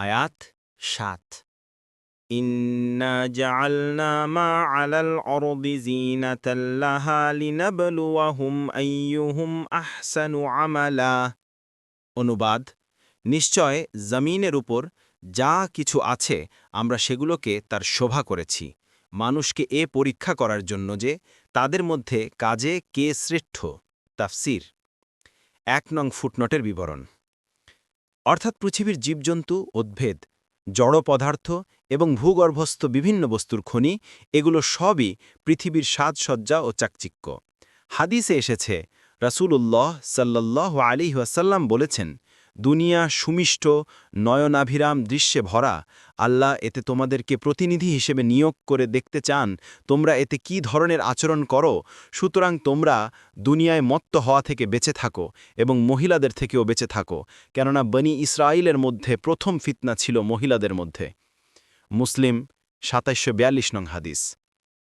আয়াত সাত। অনুবাদ, নিশ্চয় জমিনের উপর যা কিছু আছে আমরা সেগুলোকে তার শোভা করেছি। মানুষকে এ পরীক্ষা করার জন্য যে তাদের মধ্যে কাজে কে শ্রেষ্ঠ। তাফসির, এক নং ফুটনটের বিবরণ। অর্থাৎ পৃথিবীর জীবজন্তু, উদ্ভেদ, জড় পদার্থ এবং ভূগর্ভস্থ বিভিন্ন বস্তুর খনি, এগুলো সবই পৃথিবীর সাজসজ্জা ও চাকচিক্য। হাদিসে এসেছে, রাসূলুল্লাহ সাল্লাহ আলী ওয়াসাল্লাম বলেছেন দুনিয়া সুমিষ্ট, নয়নাভিরাম দৃশ্যে ভরা। আল্লাহ এতে তোমাদেরকে প্রতিনিধি হিসেবে নিয়োগ করে দেখতে চান। তোমরা এতে কি ধরনের আচরণ করো? সুতরাং তোমরা দুনিয়ায় মত্ত হওয়া থেকে বেঁচে থাকো এবং মহিলাদের থেকেও বেঁচে থাকো। কেননা বনি ইসরায়েলের মধ্যে প্রথম ফিতনা ছিল মহিলাদের মধ্যে। মুসলিম বিয়াল্লিশ নং হাদিস।